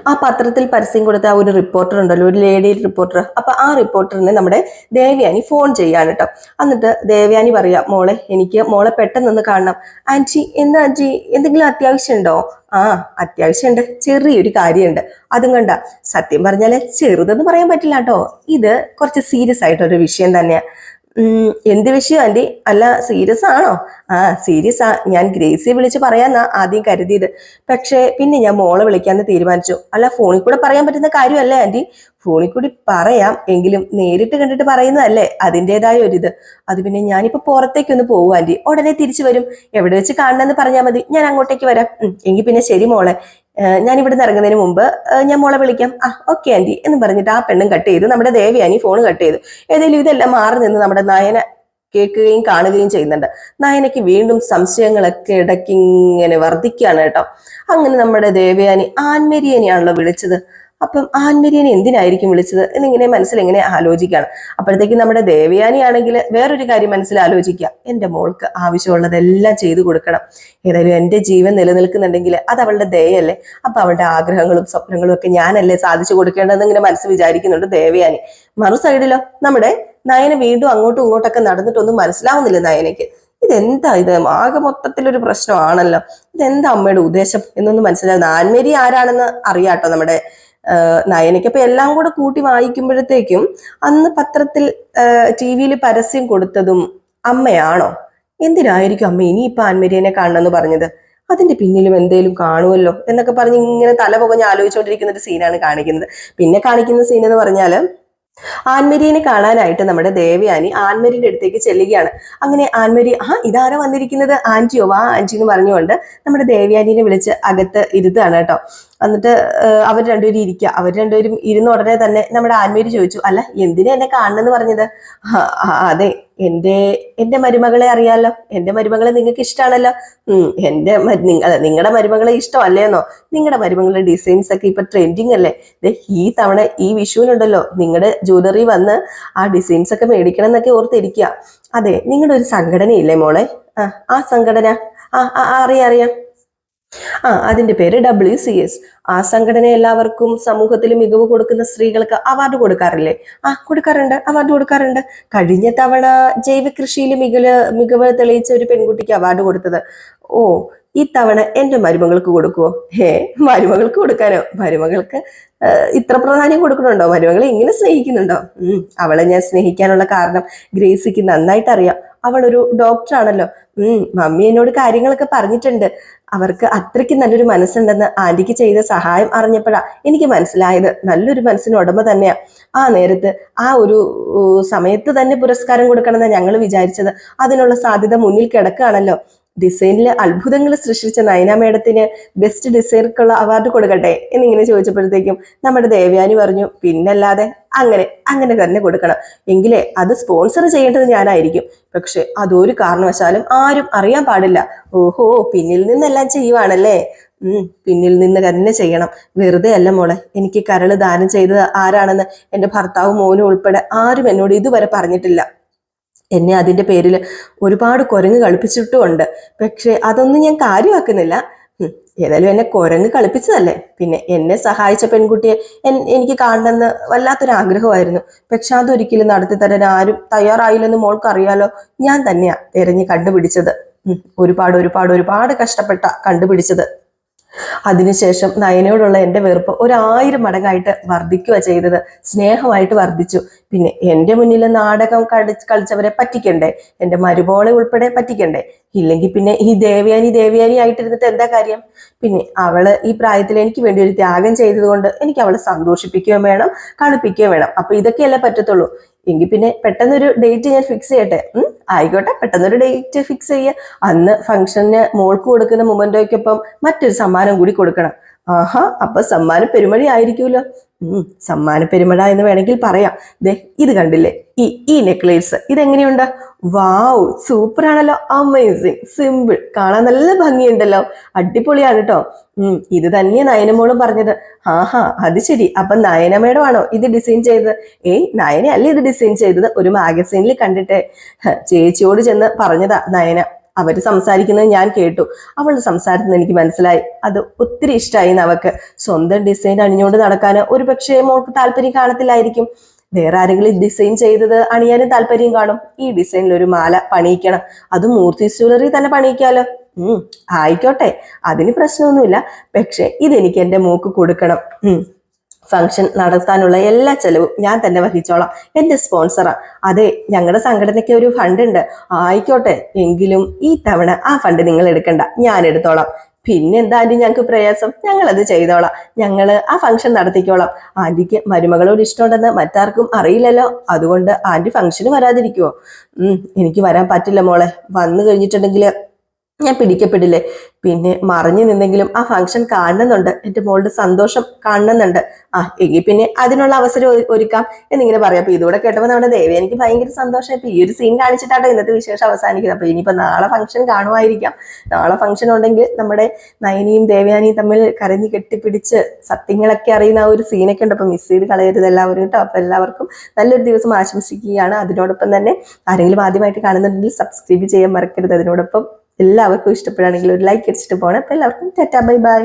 ആ പത്രത്തിൽ പരസ്യം കൊടുത്ത ആ ഒരു റിപ്പോർട്ടർ ഉണ്ടല്ലോ ഒരു ലേഡി റിപ്പോർട്ടർ അപ്പൊ ആ റിപ്പോർട്ടറിനെ നമ്മുടെ ദേവയാനി ഫോൺ ചെയ്യാണ് കേട്ടോ എന്നിട്ട് ദേവയാനി പറയാ മോളെ എനിക്ക് മോളെ പെട്ടെന്നൊന്ന് കാണണം. ആന്റി എന്താ ആന്റി? എന്തെങ്കിലും അത്യാവശ്യമുണ്ടോ? ആ അത്യാവശ്യമുണ്ട്. ചെറിയൊരു കാര്യമുണ്ട്. അതും കണ്ട. സത്യം പറഞ്ഞാൽ ചെറുതെന്ന് പറയാൻ പറ്റില്ല കേട്ടോ ഇത് കുറച്ച് സീരിയസ് ആയിട്ടൊരു വിഷയം തന്നെയാ. എന്ത് വിഷയം ആന്റി? അല്ല സീരിയസ് ആണോ? ആ സീരിയസ് ആ. ഞാൻ ഗ്രേസിയെ വിളിച്ച് പറയാന്നാ ആദ്യം കരുതിയത്. പക്ഷേ പിന്നെ ഞാൻ മോളെ വിളിക്കാന്ന് തീരുമാനിച്ചു. അല്ല ഫോണിൽ കൂടെ പറയാൻ പറ്റുന്ന കാര്യമല്ലേ ആന്റി? ഫോണിൽ കൂടി പറയാം എങ്കിലും നേരിട്ട് കണ്ടിട്ട് പറയുന്നതല്ലേ അതിന്റെതായ ഒരിത്. അത് പിന്നെ ഞാനിപ്പോ പുറത്തേക്കൊന്ന് പോകും ആന്റി. ഉടനെ തിരിച്ചു വരും. എവിടെ വെച്ച് കാണണമെന്ന് പറഞ്ഞാൽ മതി. ഞാൻ അങ്ങോട്ടേക്ക് വരാം. എങ്കിൽ പിന്നെ ശരി മോളെ. ഞാൻ ഇവിടെ നിന്ന് ഇറങ്ങുന്നതിന് മുമ്പ് ഞാൻ മോളെ വിളിക്കാം. ആ ഓക്കെ ആന്റി എന്ന് പറഞ്ഞിട്ട് ആ പെണ്ണും കട്ട് ചെയ്തു. നമ്മുടെ ദേവിയാനി ഫോൺ കട്ട് ചെയ്തു. ഏതായാലും ഇതെല്ലാം മാറി നിന്ന് നമ്മുടെ നയന കേൾക്കുകയും കാണുകയും ചെയ്യുന്നുണ്ട്. നയനയ്ക്ക് വീണ്ടും സംശയങ്ങളൊക്കെ ഇടയ്ക്ക് ഇങ്ങനെ വർദ്ധിക്കുകയാണ് കേട്ടോ. അങ്ങനെ നമ്മുടെ ദേവയാനി ആൻമരിയനെയാണല്ലോ വിളിച്ചത്. അപ്പം ആൻമരിയനെ എന്തിനായിരിക്കും വിളിച്ചത്? എന്നിങ്ങനെ മനസ്സിൽ എങ്ങനെ ആലോചിക്കുകയാണ്. അപ്പോഴത്തേക്ക് നമ്മുടെ ദേവയാനി ആണെങ്കിൽ വേറൊരു കാര്യം മനസ്സിൽ ആലോചിക്കുക എന്റെ മോൾക്ക് ആവശ്യമുള്ളതെല്ലാം ചെയ്തു കൊടുക്കണം. ഏതായാലും എന്റെ ജീവൻ നിലനിൽക്കുന്നുണ്ടെങ്കിൽ അത് അവളുടെ ദയയല്ലേ? അപ്പം അവളുടെ ആഗ്രഹങ്ങളും സ്വപ്നങ്ങളും ഒക്കെ ഞാനല്ലേ സാധിച്ചു കൊടുക്കേണ്ടതെന്ന് ഇങ്ങനെ മനസ്സ് വിചാരിക്കുന്നുണ്ട് ദേവയാനി. മറു സൈഡിലോ നമ്മുടെ നയന വീണ്ടും അങ്ങോട്ടും ഇങ്ങോട്ടൊക്കെ നടന്നിട്ടൊന്നും മനസ്സിലാവുന്നില്ല നയനയ്ക്ക്. ഇതെന്താ? ഇത് ആകെ മൊത്തത്തിലൊരു പ്രശ്നമാണല്ലോ. ഇതെന്താ അമ്മയുടെ ഉദ്ദേശം? എന്നൊന്നും മനസ്സിലാവുന്ന ആൻമേരി ആരാണെന്ന് അറിയാട്ടോ നമ്മുടെ ആഹ് നയനയ്ക്ക്. അപ്പൊ എല്ലാം കൂടെ കൂട്ടി വായിക്കുമ്പോഴത്തേക്കും അന്ന് പത്രത്തിൽ ടി വിയിൽ പരസ്യം കൊടുത്തതും അമ്മയാണോ? എന്തിനായിരിക്കും അമ്മ ഇനിയിപ്പൊ ആൻമരിയനെ കാണണമെന്ന് പറഞ്ഞത്? അതിന്റെ പിന്നിലും എന്തേലും കാണുമല്ലോ എന്നൊക്കെ പറഞ്ഞ് ഇങ്ങനെ തല പുകഞ്ഞ് ആലോചിച്ചുകൊണ്ടിരിക്കുന്ന ഒരു സീനാണ് കാണിക്കുന്നത്. പിന്നെ കാണിക്കുന്ന സീൻ എന്ന് പറഞ്ഞാൽ ആൻമരിയനെ കാണാനായിട്ട് നമ്മുടെ ദേവയാനി ആൻമരിയുടെ അടുത്തേക്ക് ചെല്ലുകയാണ്. അങ്ങനെ ആൻമരി ആ ഇതാരാ വന്നിരിക്കുന്നത്? ആന്റിയോ വാ ആന്റി എന്ന് പറഞ്ഞുകൊണ്ട് നമ്മുടെ ദേവയാനിനെ വിളിച്ച് അകത്ത് ഇരുത്താണ് കേട്ടോ. എന്നിട്ട് അവർ രണ്ടുപേരും ഇരിക്കുക അവർ രണ്ടുപേരും ഇരുന്ന ഉടനെ തന്നെ നമ്മുടെ ആൻമേരി ചോദിച്ചു അല്ല എന്തിനാ എന്നെ കാണണമെന്ന് പറഞ്ഞത്? അതെ എന്റെ എന്റെ മരുമകളെ അറിയാലോ. എന്റെ മരുമകളെ നിങ്ങൾക്ക് ഇഷ്ടമാണല്ലോ എന്റെ നിങ്ങളുടെ മരുമകളെ ഇഷ്ടമല്ലേന്നോ? നിങ്ങളുടെ മരുമകളുടെ ഡിസൈൻസ് ഒക്കെ ഇപ്പൊ ട്രെൻഡിങ് അല്ലേ? ഈ തവണ ഈ വിഷുവിനുണ്ടല്ലോ. നിങ്ങളുടെ ജ്വല്ലറി വന്ന് ആ ഡിസൈൻസ് ഒക്കെ മേടിക്കണം എന്നൊക്കെ ഓർത്തിരിക്കുക അതെ നിങ്ങളുടെ ഒരു സംഘടനയില്ലേ മോളെ? ആ ആ സംഘടന. ആ, അറിയാം അറിയാം. ആ അതിന്റെ പേര് ഡബ്ല്യു സി എസ് ആ സംഘടന എല്ലാവർക്കും സമൂഹത്തിൽ മികവ് കൊടുക്കുന്ന സ്ത്രീകൾക്ക് അവാർഡ് കൊടുക്കാറില്ലേ? ആ കൊടുക്കാറുണ്ട് അവാർഡ് കൊടുക്കാറുണ്ട്. കഴിഞ്ഞ തവണ ജൈവ കൃഷിയിൽ മികവ് മികവ് തെളിയിച്ച ഒരു പെൺകുട്ടിക്ക് അവാർഡ് കൊടുത്തത്. ഓ ഈ തവണ എന്റെ മരുമകൾക്ക് കൊടുക്കുവോ? ഹേ മരുമകൾക്ക് കൊടുക്കാനോ? മരുമകൾക്ക് ഇത്ര പ്രാധാന്യം കൊടുക്കണുണ്ടോ? മരുമകളെ ഇങ്ങനെ സ്നേഹിക്കുന്നുണ്ടോ? അവളെ ഞാൻ സ്നേഹിക്കാനുള്ള കാരണം ഗ്രേസിക്ക് നന്നായിട്ട് അറിയാം അവളൊരു ഡോക്ടറാണല്ലോ ഉം മമ്മി എന്നോട് കാര്യങ്ങളൊക്കെ പറഞ്ഞിട്ടുണ്ട്. അവർക്ക് അത്രയ്ക്ക് നല്ലൊരു മനസ്സുണ്ടെന്ന് ആന്റിക്ക് ചെയ്ത സഹായം അറിഞ്ഞപ്പോഴാ എനിക്ക് മനസ്സിലായത്. നല്ലൊരു മനസ്സിന് ഉടമ തന്നെയാ. ആ നേരത്ത് ആ ഒരു സമയത്ത് തന്നെ പുരസ്കാരം കൊടുക്കണമെന്ന് ഞങ്ങൾ വിചാരിച്ചത്. അതിനുള്ള സാധ്യത മുന്നിൽ കിടക്കുകയാണല്ലോ. ഡിസൈനിൽ അത്ഭുതങ്ങൾ സൃഷ്ടിച്ച നയന മേഡത്തിന് ബെസ്റ്റ് ഡിസൈനർക്കുള്ള അവാർഡ് കൊടുക്കട്ടെ എന്നിങ്ങനെ ചോദിച്ചപ്പോഴത്തേക്കും നമ്മുടെ ദേവയാനി പറഞ്ഞു പിന്നല്ലാതെ അങ്ങനെ അങ്ങനെ തന്നെ കൊടുക്കണം. എങ്കിലേ അത് സ്പോൺസർ ചെയ്യേണ്ടത് ഞാനായിരിക്കും. പക്ഷെ അതൊരു കാരണവശാലും ആരും അറിയാൻ പാടില്ല. ഓഹോ പിന്നിൽ നിന്നെല്ലാം ചെയ്യുവാണല്ലേ? ഉം പിന്നിൽ നിന്ന് തന്നെ ചെയ്യണം. വെറുതെ അല്ല മോളെ എനിക്ക് കരൾ ദാനം ചെയ്തത് ആരാണെന്ന് എന്റെ ഭർത്താവും മോനും ഉൾപ്പെടെ ആരും എന്നോട് ഇതുവരെ പറഞ്ഞിട്ടില്ല. എന്നെ അതിന്റെ പേരിൽ ഒരുപാട് കുരങ്ങ് കളിപ്പിച്ചിട്ടുമുണ്ട്. പക്ഷേ അതൊന്നും ഞാൻ കാര്യമാക്കുന്നില്ല. ഏതായാലും എന്നെ കുരങ്ങ് കളിപ്പിച്ചതല്ലേ? പിന്നെ എന്നെ സഹായിച്ച പെൺകുട്ടിയെ എനിക്ക് കാണണമെന്ന് വല്ലാത്തൊരു ആഗ്രഹമായിരുന്നു പക്ഷെ അതൊരിക്കലും നടത്തി തരാൻ ആരും തയ്യാറായില്ലെന്ന് മോൾക്കറിയാലോ? ഞാൻ തന്നെയാ തിരഞ്ഞ് കണ്ടുപിടിച്ചത്. ഒരുപാട് ഒരുപാട് ഒരുപാട് കഷ്ടപ്പെട്ട കണ്ടുപിടിച്ചത്. അതിനുശേഷം നയനയോടുള്ള എന്റെ വെറുപ്പ് ഒരായിരം മടങ്ങായിട്ട് വർദ്ധിക്കുക ചെയ്തത്. സ്നേഹമായിട്ട് വർദ്ധിച്ചു. പിന്നെ എന്റെ മുന്നിൽ നാടകം കളി കളിച്ചവരെ പറ്റിക്കണ്ടേ? എന്റെ മരുമോളെ ഉൾപ്പെടെ പറ്റിക്കണ്ടേ? ഇല്ലെങ്കിൽ പിന്നെ ഈ ദേവയാനി ദേവയാനി ആയിട്ടിരുന്നിട്ട് എന്താ കാര്യം? പിന്നെ അവൾ ഈ പ്രായത്തിൽ എനിക്ക് വേണ്ടി ഒരു ത്യാഗം ചെയ്തതുകൊണ്ട് എനിക്ക് അവളെ സന്തോഷിപ്പിക്കുകയും വേണം കളിപ്പിക്കുകയും വേണം. അപ്പൊ ഇതൊക്കെയല്ലേ പറ്റത്തുള്ളൂ. എങ്കിൽ പിന്നെ പെട്ടെന്നൊരു ഡേറ്റ് ഞാൻ ഫിക്സ് ചെയ്യട്ടെ. ആയിക്കോട്ടെ പെട്ടെന്നൊരു ഡേറ്റ് ഫിക്സ് ചെയ്യുക അന്ന് ഫംഗ്ഷന് മോൾക്ക് കൊടുക്കുന്ന മൊമെന്റോയ്ക്കൊപ്പം മറ്റൊരു സമ്മാനം കൂടി കൊടുക്കണം. ആഹാ അപ്പൊ സമ്മാന പെരുമഴ ആയിരിക്കുമല്ലോ. ഉം സമ്മാന പെരുമഴ എന്ന് വേണമെങ്കിൽ പറയാം. ദേ ഇത് കണ്ടില്ലേ? ഈ ഈ നെക്ലേസ് ഇതെങ്ങനെയുണ്ട്? വാവ് സൂപ്പർ ആണല്ലോ അമേസിങ് സിമ്പിൾ. കാണാൻ നല്ല ഭംഗിയുണ്ടല്ലോ. അടിപൊളിയാണ് കേട്ടോ ഉം ഇത് തന്നെ നയനമോളും പറഞ്ഞത്. ആഹാ അത് ശരി. അപ്പൊ നയന ആണോ ഇത് ഡിസൈൻ ചെയ്തത്? ഏയ് നയന അല്ല ഇത് ഡിസൈൻ ചെയ്തത്. ഒരു മാഗസീനിൽ കണ്ടിട്ട്. ചേച്ചിയോട് ചെന്ന് പറഞ്ഞതാ നയന. അവർ സംസാരിക്കുന്നത് ഞാൻ കേട്ടു. അവൾ സംസാരത്തിൽ എനിക്ക് മനസ്സിലായി. അത് ഒത്തിരി ഇഷ്ടമായി അവക്ക് സ്വന്തം ഡിസൈൻ അണിഞ്ഞുകൊണ്ട് നടക്കാൻ ഒരു പക്ഷേ മോൾക്ക് താല്പര്യം കാണത്തില്ലായിരിക്കും. വേറെ ആരെങ്കിലും ഡിസൈൻ ചെയ്തത് അണിയാനും താല്പര്യം കാണും. ഈ ഡിസൈനിൽ ഒരു മാല പണിയിക്കണം. അത് മൂർത്തി ജ്വല്ലറി തന്നെ പണിയിക്കാലോ. ഉം ആയിക്കോട്ടെ. അതിന് പ്രശ്നമൊന്നുമില്ല. പക്ഷെ ഇതെനിക്ക് എന്റെ മോക്ക് കൊടുക്കണം. ഉം. ഫംഗ്ഷൻ നടത്താനുള്ള എല്ലാ ചെലവും ഞാൻ തന്നെ വഹിച്ചോളാം. എന്റെ സ്പോൺസറാണ് അതെ ഞങ്ങളുടെ സംഘടനയ്ക്ക് ഒരു ഫണ്ട് ഉണ്ട്. ആയിക്കോട്ടെ എങ്കിലും ഈ തവണ ആ ഫണ്ട് നിങ്ങൾ എടുക്കണ്ട. ഞാൻ എടുത്തോളാം. പിന്നെന്താ ആന്റി ഞങ്ങൾക്ക് പ്രയാസം? ഞങ്ങൾ അത് ചെയ്തോളാം. ഞങ്ങൾ ആ ഫംഗ്ഷൻ നടത്തിക്കോളാം. ആന്റിക്ക് മരുമകളോട് ഇഷ്ടമുണ്ടെന്ന് മറ്റാർക്കും അറിയില്ലല്ലോ. അതുകൊണ്ട് ആന്റി ഫംഗ്ഷന് വരാതിരിക്കുവോ? ഉം എനിക്ക് വരാൻ പറ്റില്ല മോളെ. വന്നു കഴിഞ്ഞിട്ടുണ്ടെങ്കിൽ ഞാൻ പിടിക്കപ്പെടില്ലേ? പിന്നെ മറിഞ്ഞു നിന്നെങ്കിലും ആ ഫംഗ്ഷൻ കാണുന്നുണ്ട്. എന്റെ മോളുടെ സന്തോഷം കാണുന്നുണ്ട്. ആ എങ്കിൽ പിന്നെ അതിനുള്ള അവസരം ഒരുക്കാം എന്നിങ്ങനെ പറയാം. അപ്പൊ ഇതുകൂടെ കേട്ടപ്പോൾ നമ്മുടെ ദേവി എനിക്ക് ഭയങ്കര സന്തോഷം. ഇപ്പൊ ഈ ഒരു സീൻ കാണിച്ചിട്ടാട്ടോ ഇന്നത്തെ വിശേഷം അവസാനിക്കുന്നത്. അപ്പൊ ഇനിയിപ്പോ നാളെ ഫംഗ്ഷൻ കാണുമായിരിക്കാം. നാളെ ഫംഗ്ഷൻ ഉണ്ടെങ്കിൽ നമ്മുടെ നയനിയും ദേവയാനിയും തമ്മിൽ കരഞ്ഞു കെട്ടിപ്പിടിച്ച് സത്യങ്ങളൊക്കെ അറിയുന്ന ആ ഒരു സീനൊക്കെ ഉണ്ട്. അപ്പൊ മിസ് ചെയ്ത് കളയരുത് എല്ലാവരും കേട്ടോ. അപ്പൊ എല്ലാവർക്കും നല്ലൊരു ദിവസം ആശംസിക്കുകയാണ്. അതിനോടൊപ്പം തന്നെ ആരെങ്കിലും ആദ്യമായിട്ട് കാണുന്നുണ്ടെങ്കിൽ സബ്സ്ക്രൈബ് ചെയ്യാൻ മറക്കരുത്. അതിനോടൊപ്പം എല്ലാവർക്കും ഇഷ്ടപ്പെടുകയാണെങ്കിൽ ഒരു ലൈക്ക് അടിച്ചിട്ട് പോകണം അപ്പൊ എല്ലാവർക്കും ടാറ്റാ ബൈ ബൈ.